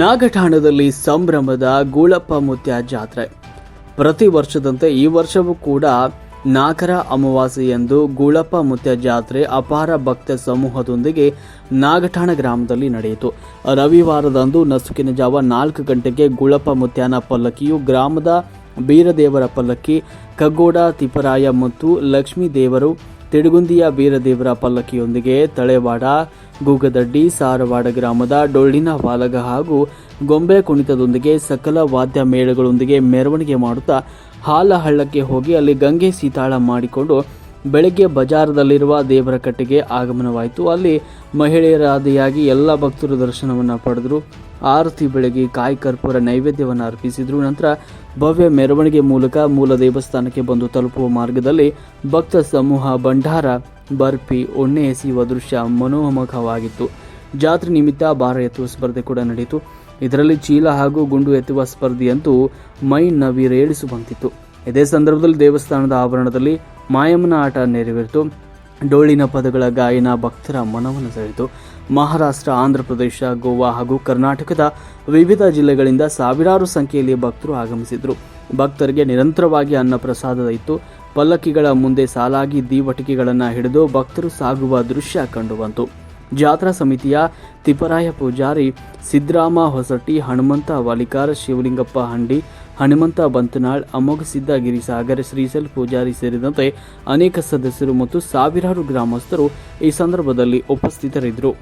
ನಾಗಠಾಣದಲ್ಲಿ ಸಂಭ್ರಮದ ಗೂಳಪ್ಪ ಮುತ್ಯ ಜಾತ್ರೆ. ಪ್ರತಿ ವರ್ಷದಂತೆ ಈ ವರ್ಷವೂ ಕೂಡ ನಾಗರ ಅಮಾವಾಸ್ಯೆಯಂದು ಗೂಳಪ್ಪ ಮುತ್ಯ ಜಾತ್ರೆ ಅಪಾರ ಭಕ್ತ ಸಮೂಹದೊಂದಿಗೆ ನಾಗಠಾಣ ಗ್ರಾಮದಲ್ಲಿ ನಡೆಯಿತು. ರವಿವಾರದಂದು ನಸುಕಿನ ಜಾವ ನಾಲ್ಕು ಗಂಟೆಗೆ ಗೂಳಪ್ಪ ಮುತ್ಯಾನ ಪಲ್ಲಕ್ಕಿಯು ಗ್ರಾಮದ ಬೀರದೇವರ ಪಲ್ಲಕ್ಕಿ, ಕಗ್ಗೋಡ, ತಿಪ್ಪರಾಯ ಮತ್ತು ಲಕ್ಷ್ಮೀ ದೇವರು ತಿಡುಗುಂದಿಯ ಬೀರದೇವರ ಪಲ್ಲಕ್ಕಿಯೊಂದಿಗೆ ತಳೆವಾಡ ಗೂಗದಡ್ಡಿ ಸಾರವಾಡ ಗ್ರಾಮದ ಡೊಳ್ಳಿನ ವಾಲಗ ಹಾಗೂ ಗೊಂಬೆ ಕುಣಿತದೊಂದಿಗೆ ಸಕಲ ವಾದ್ಯ ಮೇಳಗಳೊಂದಿಗೆ ಮೆರವಣಿಗೆ ಮಾಡುತ್ತಾ ಹಾಲಹಳ್ಳಕ್ಕೆ ಹೋಗಿ ಅಲ್ಲಿ ಗಂಗೆ ಸೀತಾಳ ಮಾಡಿಕೊಂಡು ಬೆಳಗ್ಗೆ ಬಜಾರದಲ್ಲಿರುವ ದೇವರ ಕಟ್ಟೆಗೆ ಆಗಮನವಾಯಿತು. ಅಲ್ಲಿ ಮಹಿಳೆಯರಾದಿಯಾಗಿ ಎಲ್ಲ ಭಕ್ತರು ದರ್ಶನವನ್ನು ಪಡೆದರು. ಆರತಿ ಬೆಳಗ್ಗೆ ಕಾಯಿ ಕರ್ಪೂರ ನೈವೇದ್ಯವನ್ನು ಅರ್ಪಿಸಿದ್ರು. ನಂತರ ಭವ್ಯ ಮೆರವಣಿಗೆ ಮೂಲಕ ಮೂಲ ದೇವಸ್ಥಾನಕ್ಕೆ ಬಂದು ತಲುಪುವ ಮಾರ್ಗದಲ್ಲಿ ಭಕ್ತ ಸಮೂಹ ಭಂಡಾರ ಬರ್ಫಿ ಒಣ್ಣೆ ಎಸೆಯುವ ದೃಶ್ಯ ಮನೋಮುಖವಾಗಿತ್ತು ಜಾತ್ರೆ ನಿಮಿತ್ತ ಭಾರ ಎತ್ತುವ ಸ್ಪರ್ಧೆ ಕೂಡ ನಡೆಯಿತು. ಇದರಲ್ಲಿ ಚೀಲ ಹಾಗೂ ಗುಂಡು ಎತ್ತುವ ಸ್ಪರ್ಧೆಯಂತೂ ಮೈ ನವಿರೇಳಿಸುವಂತಿತ್ತು ಇದೇ ಸಂದರ್ಭದಲ್ಲಿ ದೇವಸ್ಥಾನದ ಆವರಣದಲ್ಲಿ ಮಾಯಮ್ಮನ ಆಟ ನೆರವೇರಿತು. ಡೋಳಿನ ಪದಗಳ ಗಾಯನ ಭಕ್ತರ ಮನವನ್ನು ಸೆಳೆಯಿತು. ಮಹಾರಾಷ್ಟ್ರ, ಆಂಧ್ರಪ್ರದೇಶ, ಗೋವಾ ಹಾಗೂ ಕರ್ನಾಟಕದ ವಿವಿಧ ಜಿಲ್ಲೆಗಳಿಂದ ಸಾವಿರಾರು ಸಂಖ್ಯೆಯಲ್ಲಿ ಭಕ್ತರು ಆಗಮಿಸಿದ್ರು ಭಕ್ತರಿಗೆ ನಿರಂತರವಾಗಿ ಅನ್ನ ಪ್ರಸಾದ ಇತ್ತು. ಪಲ್ಲಕ್ಕಿಗಳ ಮುಂದೆ ಸಾಲಾಗಿ ದೀವಟಿಕೆಗಳನ್ನು ಹಿಡಿದು ಭಕ್ತರು ಸಾಗುವ ದೃಶ್ಯ ಕಂಡುಬಂತು. ಜಾತ್ರಾ ಸಮಿತಿಯ ತಿಪ್ಪರಾಯ ಪೂಜಾರಿ ಸಿದ್ದರಾಮ ಹೊಸಟ್ಟಿ, ಹನುಮಂತ ವಾಲಿಕಾರ, ಶಿವಲಿಂಗಪ್ಪ ಹಂಡಿ, ಹನುಮಂತ ಬಂತನಾಳ್, ಅಮೋಘ ಸಿದ್ಧ ಗಿರಿಸಾಗರ್ ಶ್ರೀಸಲ್ ಪೂಜಾರಿ ಸೇರಿದಂತೆ ಅನೇಕ ಸದಸ್ಯರು ಮತ್ತು ಸಾವಿರಾರು ಗ್ರಾಮಸ್ಥರು ಈ ಸಂದರ್ಭದಲ್ಲಿ ಉಪಸ್ಥಿತರಿದ್ದರು.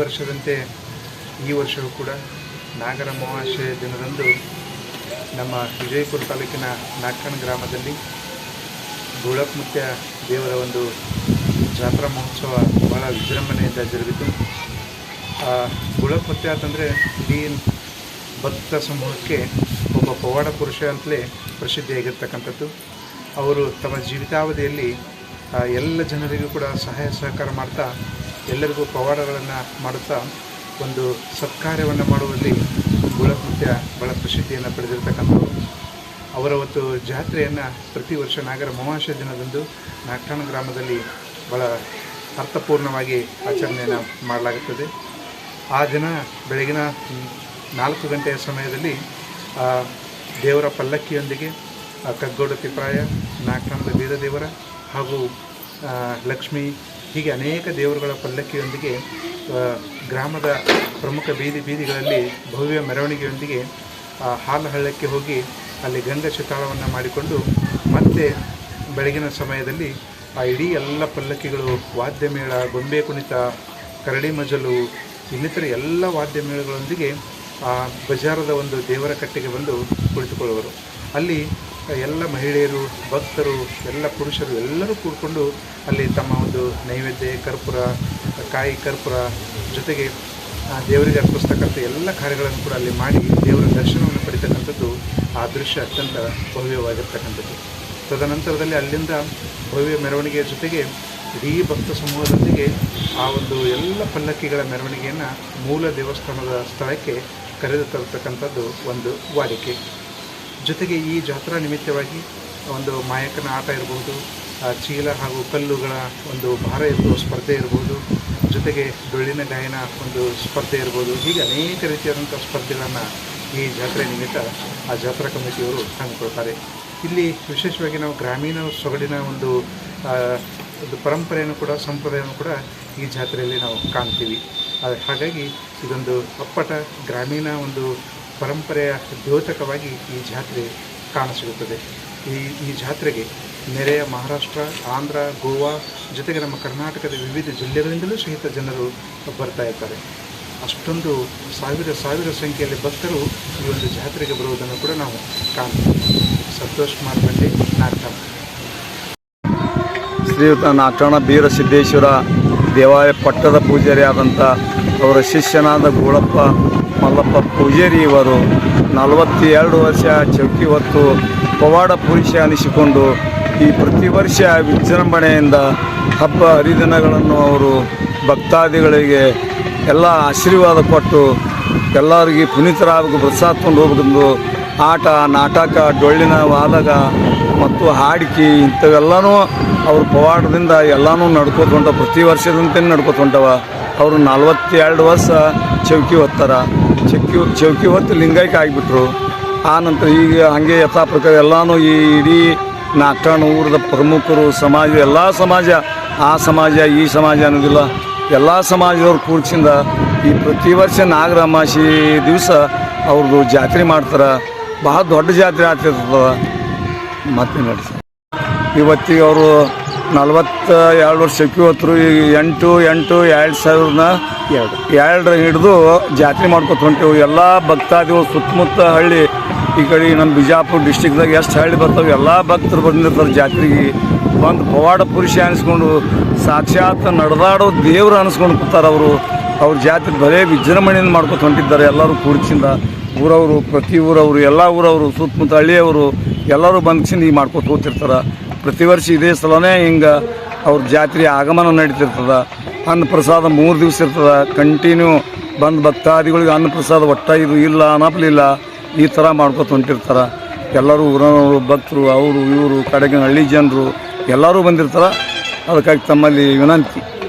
ವರ್ಷದಂತೆ ಈ ವರ್ಷವೂ ಕೂಡ ನಾಗರ ಮಹಾಶಯ ದಿನದಂದು ನಮ್ಮ ವಿಜಯಪುರ ತಾಲೂಕಿನ ನಾಕಣ್ ಗ್ರಾಮದಲ್ಲಿ ಗೋಳಕ್ಮುತ್ಯ ದೇವರ ಒಂದು ಜಾತ್ರಾ ಮಹೋತ್ಸವ ಬಹಳ ವಿಜೃಂಭಣೆಯಿಂದ ಜರುಗಿತು. ಗೋಳಕ್ಮುತ್ಯ ಅಂತಂದರೆ ಇಡೀ ಭಕ್ತ ಸಮೂಹಕ್ಕೆ ಒಬ್ಬ ಪವಾಡ ಪುರುಷ ಅಂತಲೇ ಪ್ರಸಿದ್ಧಿಯಾಗಿರ್ತಕ್ಕಂಥದ್ದು ಅವರು ತಮ್ಮ ಜೀವಿತಾವಧಿಯಲ್ಲಿ ಎಲ್ಲ ಜನರಿಗೂ ಕೂಡ ಸಹಾಯ ಸಹಕಾರ ಮಾಡ್ತಾ ಎಲ್ಲರಿಗೂ ಪವಾಡಗಳನ್ನು ಮಾಡುತ್ತಾ ಒಂದು ಸತ್ಕಾರ್ಯವನ್ನು ಮಾಡುವಲ್ಲಿ ಗುಳಕೃತ್ಯ ಬಹಳ ಪ್ರಸಿದ್ಧಿಯನ್ನು ಪಡೆದಿರತಕ್ಕಂಥವ್ರು. ಅವರ ಒಂದು ಜಾತ್ರೆಯನ್ನು ಪ್ರತಿ ವರ್ಷ ನಾಗರ ಮಹಾಶಯ ದಿನದಂದು ನಾಗಠಾಣ ಗ್ರಾಮದಲ್ಲಿ ಬಹಳ ಅರ್ಥಪೂರ್ಣವಾಗಿ ಆಚರಣೆಯನ್ನು ಮಾಡಲಾಗುತ್ತದೆ. ಆ ದಿನ ಬೆಳಗಿನ ನಾಲ್ಕು ಗಂಟೆಯ ಸಮಯದಲ್ಲಿ ದೇವರ ಪಲ್ಲಕ್ಕಿಯೊಂದಿಗೆ ಕಗ್ಗೋಡು ತಿಪ್ರಾಯ, ನಾಗಠಾಣದ ವೀರದೇವರ ಹಾಗೂ ಲಕ್ಷ್ಮಿ ಹೀಗೆ ಅನೇಕ ದೇವರುಗಳ ಪಲ್ಲಕ್ಕಿಯೊಂದಿಗೆ ಗ್ರಾಮದ ಪ್ರಮುಖ ಬೀದಿ ಬೀದಿಗಳಲ್ಲಿ ಭವ್ಯ ಮೆರವಣಿಗೆಯೊಂದಿಗೆ ಆ, ಹಾಲು ಹಳ್ಳಕ್ಕೆ ಹೋಗಿ ಅಲ್ಲಿ ಗಂಗಾ ಶತಾಳವನ್ನು ಮಾಡಿಕೊಂಡು ಮತ್ತೆ ಬೆಳಗಿನ ಸಮಯದಲ್ಲಿ ಆ ಇಡೀ ಎಲ್ಲ ಪಲ್ಲಕ್ಕಿಗಳು ವಾದ್ಯಮೇಳ ಗೊಂಬೆ ಕುಣಿತ ಕರಡಿ ಮಜಲು ಇನ್ನಿತರ ಎಲ್ಲ ವಾದ್ಯಮೇಳಗಳೊಂದಿಗೆ ಆ ಬಜಾರದ ಒಂದು ದೇವರ ಕಟ್ಟೆಗೆ ಬಂದು ಕುಳಿತುಕೊಳ್ಳುವರು. ಅಲ್ಲಿ ಎಲ್ಲ ಮಹಿಳೆಯರು, ಭಕ್ತರು, ಎಲ್ಲ ಪುರುಷರು ಎಲ್ಲರೂ ಕೂಡಿಕೊಂಡು ಅಲ್ಲಿ ತಮ್ಮ ಒಂದು ನೈವೇದ್ಯ, ಕರ್ಪೂರ, ಕಾಯಿ ಕರ್ಪೂರ ಜೊತೆಗೆ ದೇವರಿಗೆ ಅರ್ಪಿಸ್ತಕ್ಕಂಥ ಎಲ್ಲ ಕಾರ್ಯಗಳನ್ನು ಕೂಡ ಅಲ್ಲಿ ಮಾಡಿ ದೇವರ ದರ್ಶನವನ್ನು ಪಡಿತಕ್ಕಂಥದ್ದು ಆ ದೃಶ್ಯ ಅತ್ಯಂತ ಭವ್ಯವಾಗಿರ್ತಕ್ಕಂಥದ್ದು. ತದನಂತರದಲ್ಲಿ ಅಲ್ಲಿಂದ ಭವ್ಯ ಮೆರವಣಿಗೆಯ ಜೊತೆಗೆ ಇಡೀ ಭಕ್ತ ಸಮೂಹದೊಂದಿಗೆ ಆ ಒಂದು ಎಲ್ಲ ಪಲ್ಲಕ್ಕಿಗಳ ಮೆರವಣಿಗೆಯನ್ನು ಮೂಲ ದೇವಸ್ಥಾನದ ಸ್ಥಳಕ್ಕೆ ಕರೆದು ತರತಕ್ಕಂಥದ್ದು ಒಂದು ವಾಡಿಕೆ. ಜೊತೆಗೆ ಈ ಜಾತ್ರಾ ನಿಮಿತ್ತವಾಗಿ ಒಂದು ಮಾಯಕನ ಆಟ ಇರ್ಬೋದು ಚೀಲ ಹಾಗೂ ಕಲ್ಲುಗಳ ಒಂದು ಭಾರ ಎತ್ತುವ ಸ್ಪರ್ಧೆ ಇರ್ಬೋದು, ಜೊತೆಗೆ ಡೊಳ್ಳಿನ ಗಾಯನ ಒಂದು ಸ್ಪರ್ಧೆ ಇರ್ಬೋದು, ಹೀಗೆ ಅನೇಕ ರೀತಿಯಾದಂಥ ಸ್ಪರ್ಧೆಗಳನ್ನು ಈ ಜಾತ್ರೆ ನಿಮಿತ್ತ ಆ ಜಾತ್ರಾ ಕಮಿಟಿಯವರು ಹಮ್ಮಿಕೊಳ್ತಾರೆ. ಇಲ್ಲಿ ವಿಶೇಷವಾಗಿ ನಾವು ಗ್ರಾಮೀಣ ಸೊಗಡಿನ ಒಂದು ಒಂದು ಪರಂಪರೆಯನ್ನು ಕೂಡ, ಸಂಪ್ರದಾಯವನ್ನು ಕೂಡ ಈ ಜಾತ್ರೆಯಲ್ಲಿ ನಾವು ಕಾಣ್ತೀವಿ. ಹಾಗಾಗಿ ಇದೊಂದು ಅಪ್ಪಟ ಗ್ರಾಮೀಣ ಒಂದು ಪರಂಪರೆಯ ದ್ಯೋತಕವಾಗಿ ಈ ಜಾತ್ರೆ ಕಾಣಸಿಗುತ್ತದೆ. ಈ ಈ ಜಾತ್ರೆಗೆ ನೆರೆಯ ಮಹಾರಾಷ್ಟ್ರ, ಆಂಧ್ರ, ಗೋವಾ ಜೊತೆಗೆ ನಮ್ಮ ಕರ್ನಾಟಕದ ವಿವಿಧ ಜಿಲ್ಲೆಗಳಿಂದಲೂ ಸಹಿತ ಜನರು ಬರ್ತಾ ಇರ್ತಾರೆ ಅಷ್ಟೊಂದು ಸಾವಿರ ಸಾವಿರ ಸಂಖ್ಯೆಯಲ್ಲಿ ಭಕ್ತರು ಈ ಒಂದು ಜಾತ್ರೆಗೆ ಬರುವುದನ್ನು ಕೂಡ ನಾವು ಕಾಣ್ತೀವಿ. ಸಂತೋಷ್ ಕುಮಾರ್ ಬಂಡೆ ನಾಟಕ. ಶ್ರೀಯುತ ನಾಟಣ ಬೀರಸಿದ್ದೇಶ್ವರ ದೇವಾಲಯ ಪಟ್ಟದ ಪೂಜಾರಿ ಆದಂಥ ಅವರ ಶಿಷ್ಯನಾದ ಗೋಳಪ್ಪ ಮಲ್ಲಪ್ಪ ಪೂಜಾರಿ ಇವರು ನಲವತ್ತೆರಡು ವರ್ಷ ಚೌಕಿ ಹೊತ್ತು ಪವಾಡ ಪುರುಷ ಅನಿಸಿಕೊಂಡು ಈ ಪ್ರತಿ ವರ್ಷ ವಿಜೃಂಭಣೆಯಿಂದ ಹಬ್ಬ ಹರಿದಿನಗಳನ್ನು ಅವರು ಭಕ್ತಾದಿಗಳಿಗೆ ಎಲ್ಲ ಆಶೀರ್ವಾದ ಕೊಟ್ಟು ಎಲ್ಲರಿಗೆ ಪುನೀತರಾಗಬೇಕು ಪ್ರಸಾದ್ಕೊಂಡು ಹೋಗ್ಬೇಕೆಂದು ಆಟ, ನಾಟಕ, ಡೊಳ್ಳಿನ ವಾದಕ ಮತ್ತು ಹಾಡಿಕೆ ಇಂಥವೆಲ್ಲನೂ ಅವರು ಪವಾಡದಿಂದ ಎಲ್ಲನೂ ನಡ್ಕೋತ ಹೊಂಟವ, ಪ್ರತಿ ವರ್ಷದಂತೆ ನಡ್ಕೋತ ಹೊಂಟವ. ಅವರು ನಲ್ವತ್ತೆರಡು ವರ್ಷ ಚೌಕಿ ಹೊತ್ತಾರ. ಚೌಕಿ ಚೌಕಿ ಹೊತ್ತು ಲಿಂಗೈಕ್ಯ ಆಗಿಬಿಟ್ರು. ಆ ನಂತರ ಈಗ ಹಾಗೆ ಯಥಾ ಪ್ರಕಾರ ಎಲ್ಲನೂ ಈ ಇಡೀ ನಾಟಣ ಊರದ ಪ್ರಮುಖರು, ಸಮಾಜ, ಎಲ್ಲ ಸಮಾಜ, ಆ ಸಮಾಜ, ಈ ಸಮಾಜ ಅನ್ನೋದಿಲ್ಲ. ಎಲ್ಲ ಸಮಾಜದವ್ರು ಕೂಡ್ಸಿಂದ ಈ ಪ್ರತಿ ವರ್ಷ ನಾಗರ ಅಮಾಸಿ ದಿವಸ ಅವ್ರದ್ದು ಜಾತ್ರೆ ಮಾಡ್ತಾರೆ. ಬಹಳ ದೊಡ್ಡ ಜಾತ್ರೆ ಆಗ್ತಿರ್ತದ. ಮತ್ತೆ ನೋಡಿ ಇವತ್ತಿಗೆ ಅವರು ನಲ್ವತ್ತ ಎರಡು ವರ್ಷ ಹೊತ್ತರು ಈಗ ಎಂಟು ಎಂಟು ಎರಡು ಸಾವಿರದ ಎರಡು. ಎರಡರ ಹಿಡಿದು ಜಾತ್ರೆ ಮಾಡ್ಕೊತ ಹೊಂಟೇವು. ಎಲ್ಲ ಭಕ್ತಾದಿಗಳು ಸುತ್ತಮುತ್ತ ಹಳ್ಳಿ ಈ ಕಡೆ ನಮ್ಮ ಬಿಜಾಪುರ ಡಿಸ್ಟಿಕ್ದಾಗ ಎಷ್ಟು ಹಳ್ಳಿ ಬರ್ತಾವೆ ಎಲ್ಲ ಭಕ್ತರು ಬಂದಿರ್ತಾರೆ ಜಾತ್ರೆಗೆ. ಒಂದು ಪವಾಡ ಪುರುಷ ಅನಿಸ್ಕೊಂಡು ಸಾಕ್ಷಾತ್ ನಡೆದಾಡೋ ದೇವ್ರು ಅನಿಸ್ಕೊಂಡು ಕೂತಾರೆ ಅವರು. ಅವ್ರ ಜಾತ್ರೆ ಬರೇ ವಿಜೃಂಭಣೆಯಿಂದ ಮಾಡ್ಕೊತ ಹೊಂಟಿದ್ದಾರೆ ಎಲ್ಲರೂ ಕೂರ್ಚಿಂದ ಊರವರು ಪ್ರತಿ ಊರವರು ಎಲ್ಲ ಊರವರು ಸುತ್ತಮುತ್ತ ಹಳ್ಳಿಯವರು. ಎಲ್ಲರೂ ಬಂದು ಈ ಮಾಡ್ಕೊತ ಹೋಗ್ತಿರ್ತಾರೆ. ಪ್ರತಿ ವರ್ಷ ಇದೇ ಸಲನೇ ಹಿಂಗೆ ಅವ್ರ ಜಾತ್ರೆ ಆಗಮನ ನಡೀತಿರ್ತದ. ಅನ್ನ ಪ್ರಸಾದ ಮೂರು ದಿವಸ ಇರ್ತದ. ಕಂಟಿನ್ಯೂ ಬಂದು ಭಕ್ತಾದಿಗಳಿಗೆ ಅನ್ನ ಪ್ರಸಾದ ಒಟ್ಟ ಇದು ಇಲ್ಲ ಅನಪ್ಲಿಲ್ಲ ಈ ಥರ ಮಾಡ್ಕೊತ ಹೊಂಟಿರ್ತಾರೆ. ಎಲ್ಲರೂ ಊರವರು ಭಕ್ತರು, ಅವರು, ಇವರು, ಕಡೆಗಿನ ಹಳ್ಳಿ ಜನರು ಎಲ್ಲರೂ ಬಂದಿರ್ತಾರೆ. ಅದಕ್ಕಾಗಿ ತಮ್ಮಲ್ಲಿ ವಿನಂತಿ.